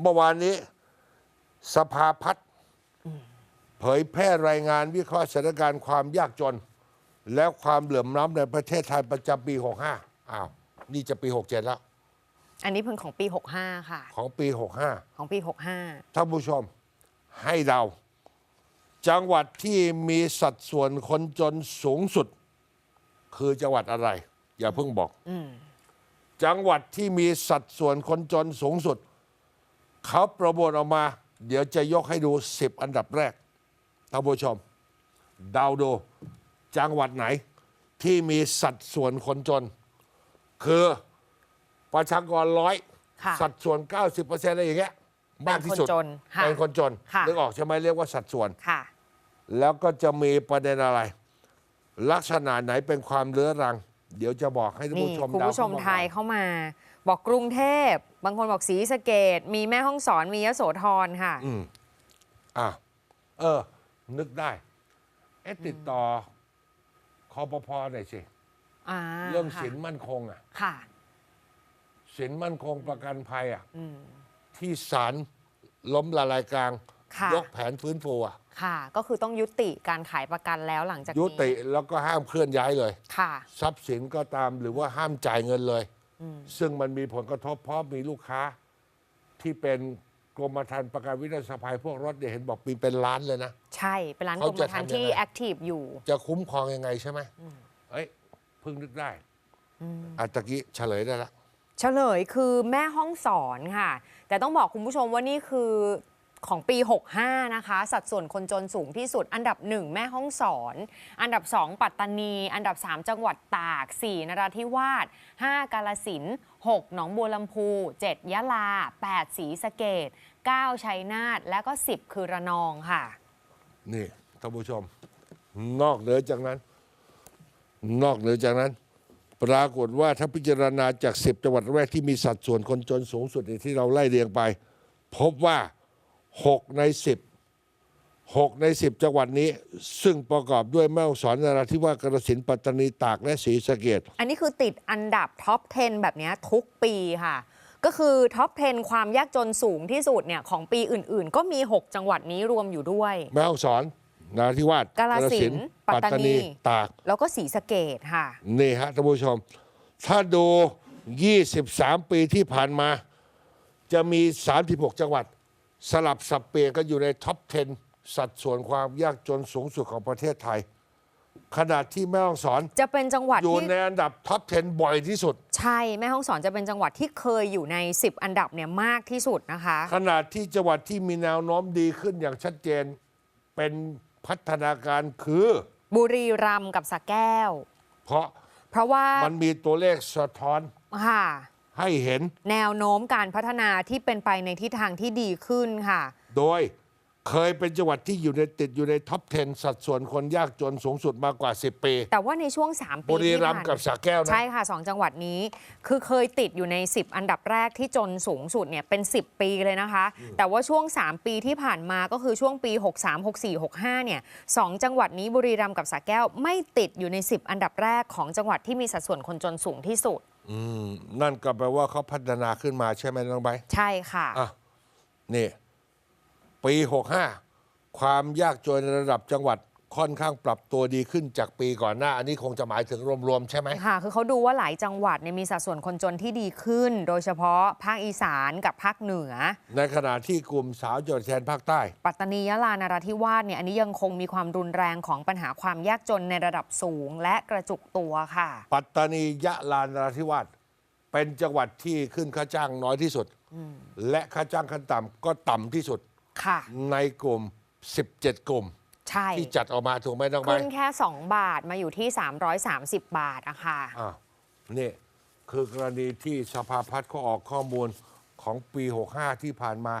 เมื่อวานนี้สภาพัฒน์เผยแพร่รายงานวิเคราะห์สถานการณ์ความยากจน และความเหลื่อมล้ำในประเทศไทยประจำปี 65 อ้าว นี่จะปี 67 แล้ว อันนี้เพิ่งของปี 65 ค่ะ ของปี 65 ของปีท่านผู้ชมให้เดาจังหวัดที่มีสัดส่วนคนจนสูงสุด คือจังหวัดอะไร อย่าเพิ่งบอก จังหวัดที่มีสัดส่วนคนจนสูงสุด เขาประมวลออกมา เดี๋ยวจะยกให้ดูสิบอันดับแรกท่านผู้ชมเดาดูจังหวัดไหน ที่มีสัดส่วนคนจน คือประชากรร้อยค่ะสัดส่วน 90%อะไรอย่างเงี้ยมากที่สุด เป็นคนจนค่ะเป็นคนจนค่ะ นึกออกใช่ไหมเรียกว่าสัดส่วน65ค่ะ แล้วก็จะมีประเด็นอะไร ลักษณะไหนเป็นความเรื้อรัง เดี๋ยวจะบอกให้ท่านนี่ผู้ชมคุณผู้ชมเดาเข้าไทยเข้ามา บอกกรุงเทพ บางคนบอกศรีสะเกดมีแม่ห้องสอนมียโสธรค่ะอืมอะเออ นึกได้ เอ๊ะติดต่อคอปพหน่อยสิอ่าเรื่องค่ะสินมั่นคงอะ ค่ะ สินมั่นคงประกันภัยอะ อืม ที่ศาลล้มละลายกลาง ค่ะ ยกแผนฟื้นฟูอะ ค่ะ ก็คือต้องยุติการขายประกันแล้วหลังจากนี้ยุติแล้วก็ห้ามเคลื่อนย้ายเลย ค่ะ ทรัพย์สินก็ตามหรือว่าห้ามจ่ายเงินเลยอืม ซึ่งมันมีผลกระทบเพราะมีลูกค้าที่เป็นกรมธรรม์ประกันวินาศภัยพวกรถเนี่ยเห็นบอกมีเป็นล้านเลยนะ ใช่ เป็นร้านกเขารมจะธรรม์ทำยังไงที่แอคทีฟอยู่ จะคุ้มครองยังไงใช่ไหมเอ้ยเพิ่งนึกได้อัตะกี้เฉลยได้ละ เฉลยคือแม่ห้องสอนค่ะ แต่ต้องบอกคุณผู้ชมว่านี่คือ ของปี 65 นะคะ สัดส่วนคนจนสูงที่สุด อันดับ 1 แม่ห้องสอน อันดับ 2 ปัตตานี อันดับ 3 จังหวัดตาก 4นราธิวาส 5 กาลสิน 6 หนองบัวลำพู 7 ยะลา 8 ศรีสะเกด9ชัยนาท และก็ 10 คือระนองค่ะ นี่ท่านผู้ชม นอกเหนือจากนั้น นอกเหนือจากนั้น ปรากฏว่าถ้าพิจารณาจากสิบจังหวัดแรกที่มีสัดส่วนคนจนสูงสุดในที่เราไล่เรียงไป พบว่า หกในสิบหกในสิบจังหวัดนี้ ซึ่งประกอบด้วยแม่ฮ่องสอนนราธิวาสกระสินธุ์ปัตตานีตากและศรีสะเกดอันนี้คือติดอันดับท็อป 10 แบบเนี้ยทุกปีค่ะ ก็คือท็อป 10 ความยากจนสูงที่สุดเนี่ยของปีอื่นๆ ก็มี 6 จังหวัดนี้รวมอยู่ด้วย แม่ฮ่องสอนนราธิวาสกาฬสินธุ์ปัตตานี ตาก แล้วก็ศรีสะเกดค่ะ นี่ฮะท่านผู้ชม ถ้าดู 23 ปีที่ผ่านมา จะมี 36 จังหวัด สลับสับเปลี่ยนกันอยู่ในท็อป 10 สัดส่วนความยากจนสูงสุดของประเทศไทยขณะที่แม่ฮ่องสอนจะเป็นจังหวัดอยู่ที่ ในอันดับท็อป 10 บ่อยที่สุด ใช่แม่ห้องสอนจะเป็นจังหวัดที่เคยอยู่ใน 10 อันดับเนี่ยมากที่สุดนะคะขณะที่จังหวัดที่มีแนวโน้มดีขึ้นอย่างชัดเจน เป็นพัฒนาการคือ บุรีรัมย์กับสระแก้ว เพราะเพราะว่ามันมีตัวเลขสะท้อน ค่ะ ให้เห็น แนวโน้มการพัฒนาที่เป็นไปในทิศทางที่ดีขึ้นค่ะ โดยเคยเป็นจังหวัดที่อยู่ในติดอยู่ในท็อป 10 สัดส่วนคนยากจนสูงสุดมากกว่า 10 ปี แต่ว่าในช่วง 3 ปีบุรีที่รัมย์ผ่านกับสระแก้วนะ ใช่ค่ะ 2 จังหวัดนี้ คือเคยติดอยู่ใน 10 อันดับแรกที่จนสูงสุดเนี่ยเป็น 10 ปีเลยนะคะ แต่ว่าช่วง 3 ปีที่ผ่านมาก็คือช่วงปี 63 64 65 เนี่ยสองจังหวัดนี้บุรีรัมย์กับสระแก้ว ไม่ติดอยู่ใน 10 อันดับแรกของจังหวัดที่มีสัดส่วนคนจนสูงที่สุด อืมนั่นก็แปลว่าเขาพัฒนาขึ้นมาใช่ไหมน้องใบร์ทใช่ค่ะ อะนี่ ปี65ความยากจนในระดับจังหวัด ค่อนข้างปรับตัวดีขึ้นจากปีก่อนหน้า อันนี้คงจะหมายถึงรวม ๆ ใช่ไหมค่ะ คือเขาดูว่าหลายจังหวัดเนี่ยมีสัดส่วนคนจนที่ดีขึ้น โดยเฉพาะภาคอีสานกับภาคเหนือ ในขณะที่กลุ่มสาวจดแทนภาคใต้ ปัตตานียะลานราธิวาสเนี่ยอันนี้ยังคงมีความรุนแรงของปัญหาความยากจนในระดับสูงและกระจุกตัวค่ะ ปัตตานียะลานราธิวาสเป็นจังหวัดที่ขึ้นค่าจ้างน้อยที่สุด และค่าจ้างขั้นต่ำก็ต่ำที่สุดค่ะในกลุ่ม 17 กลุ่ม ใช่ ที่จัดออกมาถูกไหมน้องใบขึ้ร์นทแค่ 2 บาทมาอยู่ที่ 330 บาทอะค่ะ อ่านี่คือกรณีที่สภาพัฒน์เขาออกข้อมูลของปี 65 ที่ผ่านมา